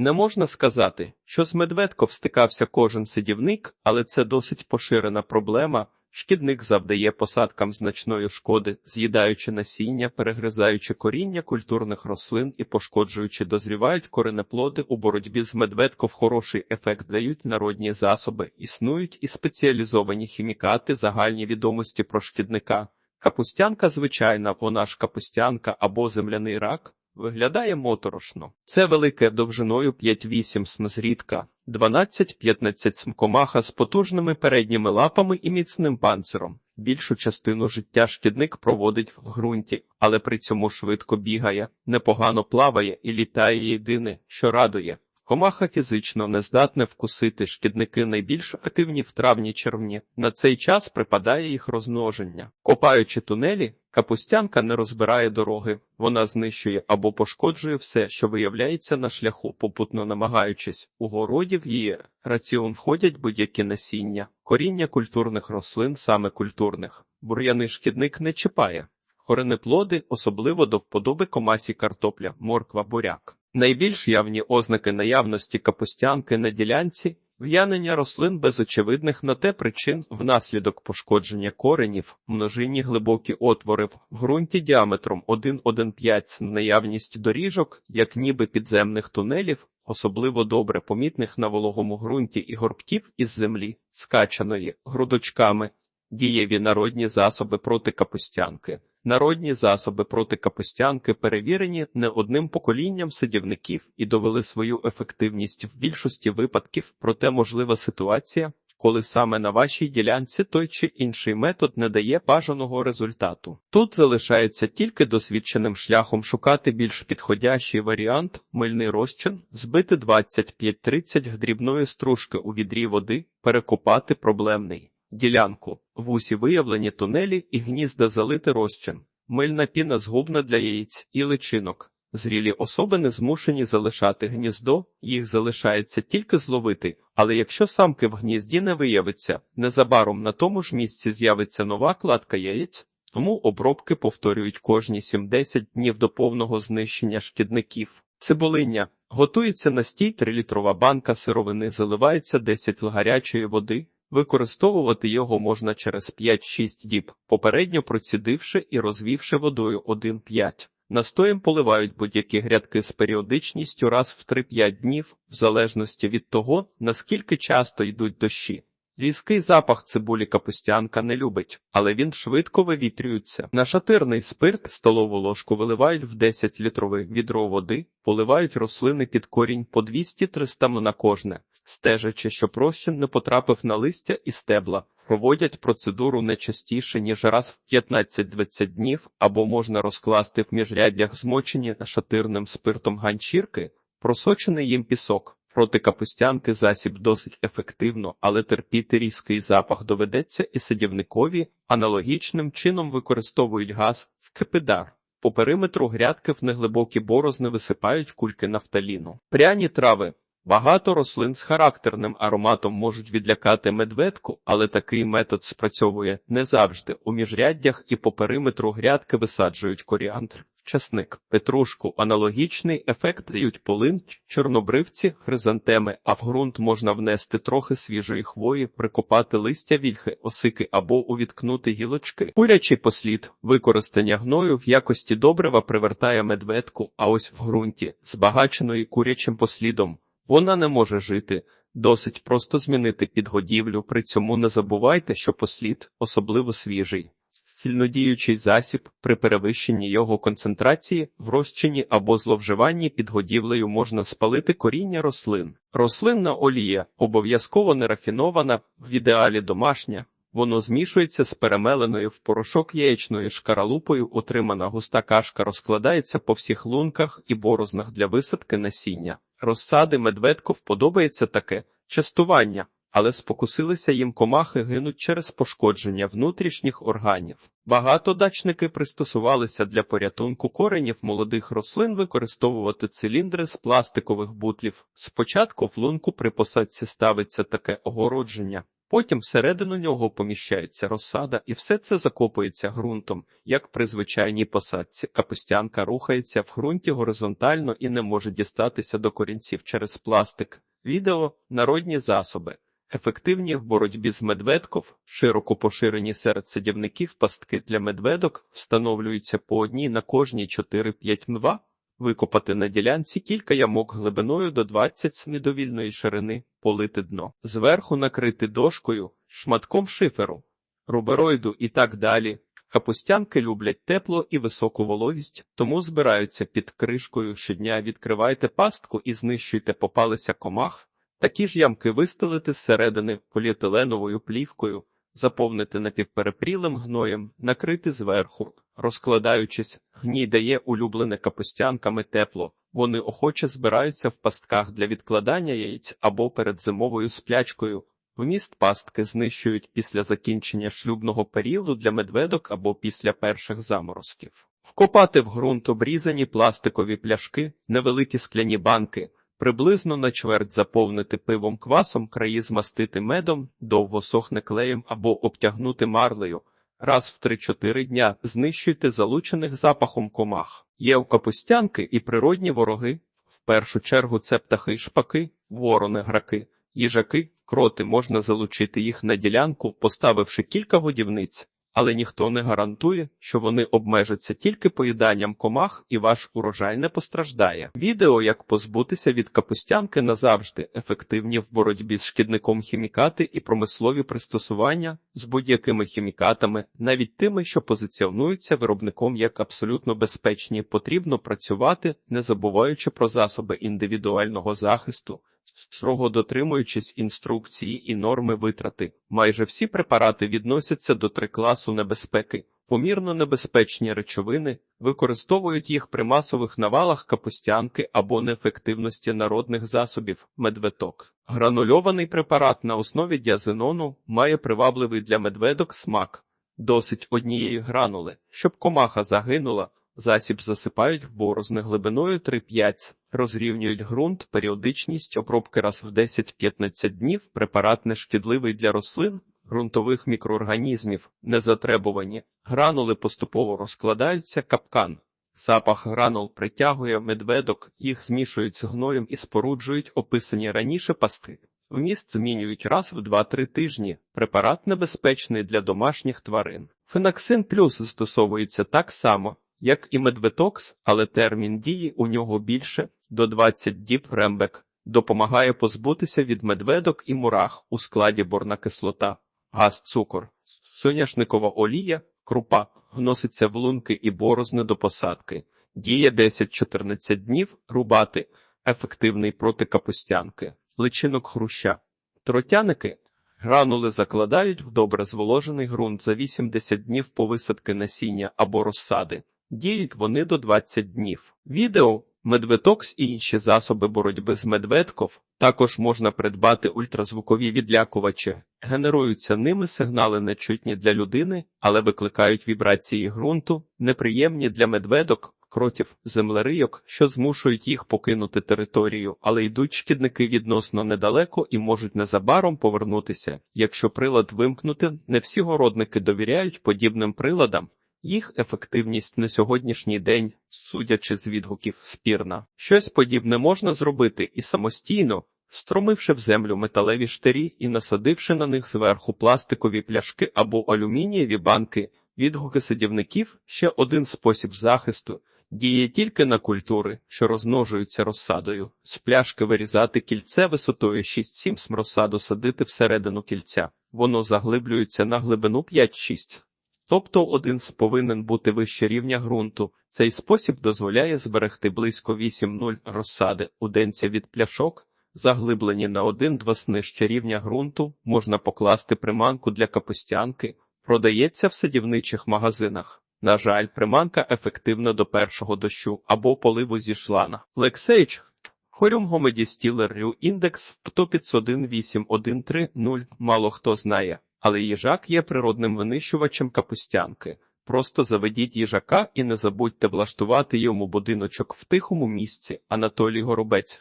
Не можна сказати, що з медведком стикався кожен сидівник, але це досить поширена проблема. Шкідник завдає посадкам значної шкоди, з'їдаючи насіння, перегризаючи коріння культурних рослин і пошкоджуючи дозрівають коренеплоди у боротьбі з медведком хороший ефект дають народні засоби, існують і спеціалізовані хімікати загальні відомості про шкідника. Капустянка звичайна, вона ж капустянка або земляний рак, виглядає моторошно. Це велике довжиною 5-8 смзрідка, 12-15 смкомаха з потужними передніми лапами і міцним панциром. Більшу частину життя шкідник проводить в ґрунті, але при цьому швидко бігає, непогано плаває і літає єдине, що радує. Комаха фізично не здатне вкусити шкідники найбільш активні в травні-червні. На цей час припадає їх розмноження. Копаючи тунелі, капустянка не розбирає дороги, вона знищує або пошкоджує все, що виявляється на шляху, попутно намагаючись. У городі в її раціон входять будь-які насіння, коріння культурних рослин, саме культурних. Бур'яний шкідник не чіпає. Коренеплоди, особливо до вподоби комасі картопля, морква, буряк. Найбільш явні ознаки наявності капустянки на ділянці в'янення рослин без очевидних на те причин внаслідок пошкодження коренів, множинні глибокі отвори в ґрунті діаметром 1,1,5 наявність доріжок, як ніби підземних тунелів, особливо добре помітних на вологому ґрунті і горбків із землі, скачаної грудочками, дієві народні засоби проти капустянки. Народні засоби проти капустянки перевірені не одним поколінням садівників і довели свою ефективність в більшості випадків, проте можлива ситуація, коли саме на вашій ділянці той чи інший метод не дає бажаного результату. Тут залишається тільки досвідченим шляхом шукати більш підходящий варіант, мильний розчин, збити 25-30 дрібної стружки у відрі води, перекопати проблемний. Ділянку, в усі виявлені тунелі і гнізда залити розчин, мильна піна згубна для яєць і личинок. Зрілі особи не змушені залишати гніздо, їх залишається тільки зловити, але якщо самки в гнізді не виявиться, незабаром на тому ж місці з'явиться нова кладка яєць, тому обробки повторюють кожні 7-10 днів до повного знищення шкідників. Цибулиння готується настій 3-літрова банка сировини, заливається 10 л гарячої води. Використовувати його можна через 5-6 діб, попередньо процідивши і розвівши водою 1-5. Настоєм поливають будь-які грядки з періодичністю раз в 3-5 днів, в залежності від того, наскільки часто йдуть дощі. Різкий запах цибулі капустянка не любить, але він швидко вивітрюється. На шатирний спирт столову ложку виливають в 10-літрове відро води, поливають рослини під корінь по 200-300 на кожне, стежачи, щоб розчин не потрапив на листя і стебла. Проводять процедуру не частіше, ніж раз в 15-20 днів, або можна розкласти в міжряддях змочені нашатирним спиртом ганчірки, просочений їм пісок. Проти капустянки засіб досить ефективно, але терпіти різкий запах доведеться і садівникові аналогічним чином використовують газ скипидар. По периметру грядки в неглибокі борозни висипають кульки нафталіну. Пряні трави. Багато рослин з характерним ароматом можуть відлякати медведку, але такий метод спрацьовує не завжди. У міжряддях і по периметру грядки висаджують коріандр, часник, петрушку. Аналогічний ефект дають полин, чорнобривці, хризантеми, а в ґрунт можна внести трохи свіжої хвої, прикопати листя вільхи, осики або увіткнути гілочки. Курячий послід, використання гною в якості добрива привертає медведку, а ось в ґрунті, збагаченої курячим послідом. Вона не може жити, досить просто змінити підгодівлю, при цьому не забувайте, що послід, особливо свіжий, сильнодіючий засіб, при перевищенні його концентрації, в розчині або зловживанні підгодівлею можна спалити коріння рослин. Рослинна олія, обов'язково не рафінована, в ідеалі домашня. Воно змішується з перемеленою в порошок яєчною шкаралупою, отримана густа кашка розкладається по всіх лунках і борознах для висадки насіння. Розсади медведку вподобається таке частування, але спокусилися їм комахи гинуть через пошкодження внутрішніх органів. Багато дачники пристосувалися для порятунку коренів молодих рослин використовувати циліндри з пластикових бутлів. Спочатку в лунку при посадці ставиться таке огородження. Потім всередину нього поміщається розсада, і все це закопується ґрунтом. Як при звичайній посадці, капустянка рухається в ґрунті горизонтально і не може дістатися до корінців через пластик. Відео народні засоби. Ефективні в боротьбі з медведков, широко поширені серед садівників пастки для медведок, встановлюються по одній на кожні 4-5 мва, викопати на ділянці кілька ямок глибиною до 20 см довільної ширини, полити дно, зверху накрити дошкою, шматком шиферу, рубероїду і так далі. Капустянки люблять тепло і високу вологість, тому збираються під кришкою щодня. Відкривайте пастку і знищуйте попалися комах. Такі ж ямки вистелити зсередини поліетиленовою плівкою, заповнити напівперепрілим гноєм, накрити зверху, розкладаючись, гній дає улюблене капустянками тепло. Вони охоче збираються в пастках для відкладання яєць або перед зимовою сплячкою. Вміст пастки знищують після закінчення шлюбного періоду для медведок або після перших заморозків. Вкопати в ґрунт обрізані пластикові пляшки, невеликі скляні банки, приблизно на чверть заповнити пивом квасом, краї змастити медом, довго сохне клеєм або обтягнути марлею. Раз в 3-4 дня знищуйте залучених запахом комах. Є у капустянки і природні вороги. В першу чергу це птахи, шпаки, ворони, граки, їжаки, кроти можна залучити їх на ділянку, поставивши кілька годівниць, але ніхто не гарантує, що вони обмежаться тільки поїданням комах і ваш урожай не постраждає. Відео, як позбутися від капустянки назавжди, ефективні в боротьбі з шкідником хімікати і промислові пристосування з будь-якими хімікатами, навіть тими, що позиціонуються виробником як абсолютно безпечні, потрібно працювати, не забуваючи про засоби індивідуального захисту. Строго дотримуючись інструкції і норми витрати, майже всі препарати відносяться до три класу небезпеки. Помірно небезпечні речовини використовують їх при масових навалах капустянки або неефективності народних засобів медветок. Гранульований препарат на основі діазенону має привабливий для медведок смак. Досить однієї гранули, щоб комаха загинула. Засіб засипають борозни глибиною 3-5, розрівнюють ґрунт, періодичність обробки раз в 10-15 днів, препарат нешкідливий для рослин, ґрунтових мікроорганізмів, незатребувані, гранули поступово розкладаються, капкан. Запах гранул притягує медведок, їх змішують з гноєм і споруджують описані раніше пасти. Вміст змінюють раз в 2-3 тижні. Препарат небезпечний для домашніх тварин. Фенаксин плюс застосовується так само як і медветокс, але термін дії у нього більше до 20 діб рембек, допомагає позбутися від медведок і мурах у складі борна кислота, газ, цукор, соняшникова олія, крупа, вноситься в лунки і борозни до посадки, діє 10-14 днів, рубати, ефективний проти капустянки, личинок хруща, тротяники. Гранули закладають в добре зволожений ґрунт за 80 днів по висадки насіння або розсади. Діють вони до 20 днів. Відео, медветокс і інші засоби боротьби з медведков також можна придбати ультразвукові відлякувачі. Генеруються ними сигнали нечутні для людини, але викликають вібрації ґрунту, неприємні для медведок, кротів, землерийок, що змушують їх покинути територію, але йдуть шкідники відносно недалеко і можуть незабаром повернутися. Якщо прилад вимкнути, не всі городники довіряють подібним приладам. Їх ефективність на сьогоднішній день, судячи з відгуків, спірна. Щось подібне можна зробити і самостійно, встромивши в землю металеві штирі і насадивши на них зверху пластикові пляшки або алюмінієві банки. Відгуки садівників ще один спосіб захисту. Діє тільки на культури, що розмножуються розсадою. З пляшки вирізати кільце висотою 6-7 см розсаду садити всередину кільця. Воно заглиблюється на глибину 5-6 Тобто один з повинен бути вище рівня ґрунту. Цей спосіб дозволяє зберегти близько 8-0 розсади у денця від пляшок, заглиблені на 1-2 нижче рівня ґрунту, можна покласти приманку для капустянки, продається в садівничих магазинах. На жаль, приманка ефективна до першого дощу або поливу зі шлана. Лексейч Хорюм Гомеді Стілер індекс 1518130 мало хто знає. Але їжак є природним винищувачем капустянки. Просто заведіть їжака і не забудьте влаштувати йому будиночок в тихому місці. Анатолій Горобець.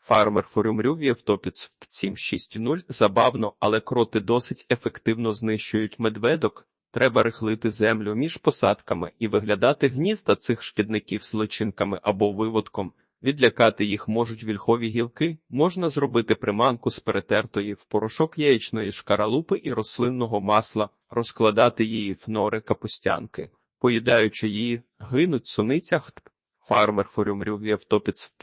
Фармер форюмрювіє втопіц 760 забавно, але кроти досить ефективно знищують медведок. Треба рихлити землю між посадками і виглядати гнізда цих шкідників з личинками або виводком. Відлякати їх можуть вільхові гілки, можна зробити приманку з перетертої в порошок яєчної шкаралупи і рослинного масла, розкладати її в нори капустянки. Поїдаючи її, гинуть суниця. Фармер форюмрюв'я в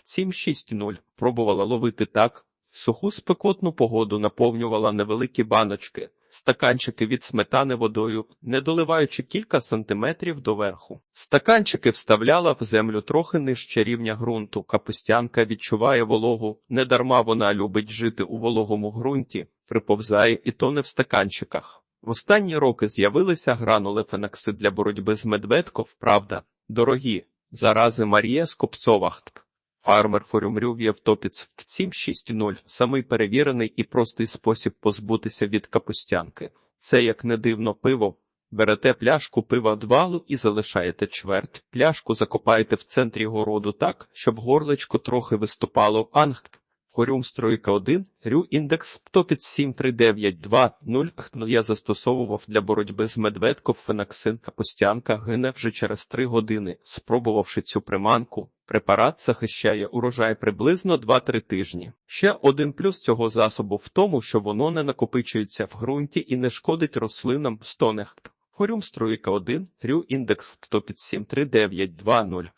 760 пробувала ловити так. Суху спекотну погоду наповнювала невеликі баночки, стаканчики від сметани водою, не доливаючи кілька сантиметрів доверху. Стаканчики вставляла в землю трохи нижче рівня ґрунту. Капустянка відчуває вологу, недарма вона любить жити у вологому ґрунті, приповзає і тоне в стаканчиках. В останні роки з'явилися гранули фенакси для боротьби з медведков, правда, дорогі. Зарази Марія Скопцова. Фармер форюмрюв'я втопіц 760 – самий перевірений і простий спосіб позбутися від капустянки. Це, як не дивно, пиво. Берете пляшку пива двалу і залишаєте чверть. Пляшку закопаєте в центрі городу так, щоб горлечко трохи виступало. Ангт. Хорюм стройка 1, рю індекс птопіц 73920. Ну, Я застосовував для боротьби з медведком фенаксин капустянка гине вже через 3 години. Спробувавши цю приманку, препарат захищає урожай приблизно 2-3 тижні. Ще один плюс цього засобу в тому, що воно не накопичується в ґрунті і не шкодить рослинам стонех. Хорюм стройка 1, рю індекс птопіц 73920.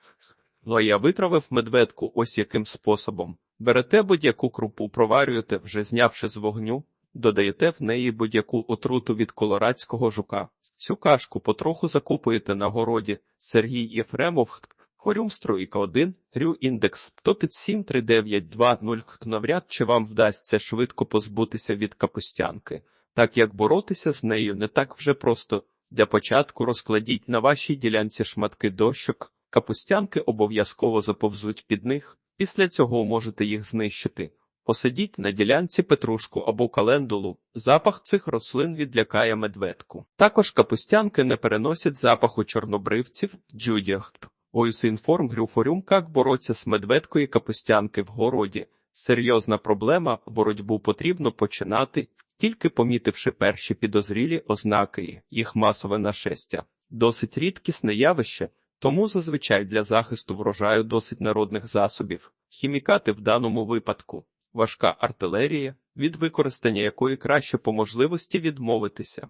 Ну а я витравив медведку ось яким способом. Берете будь-яку крупу, проварюєте, вже знявши з вогню, додаєте в неї будь-яку отруту від колорадського жука. Цю кашку потроху закупуєте на городі. Сергій Єфремов, Хорюм Струйка 1, Рю індекс Топіт 73920. Навряд чи вам вдасться швидко позбутися від капустянки, так як боротися з нею не так вже просто. Для початку розкладіть на вашій ділянці шматки дощок, капустянки обов'язково заповзуть під них. Після цього можете їх знищити. Посадіть на ділянці петрушку або календулу. Запах цих рослин відлякає медведку. Також капустянки не переносять запаху чорнобривців, джудяхт. Оюсінформ грюфорюм як бороться з медведкою капустянки в городі. Серйозна проблема, боротьбу потрібно починати, тільки помітивши перші підозрілі ознаки, їх масове нашестя. Досить рідкісне явище. Тому зазвичай для захисту врожаю досить народних засобів. Хімікати в даному випадку важка артилерія, від використання якої краще по можливості відмовитися.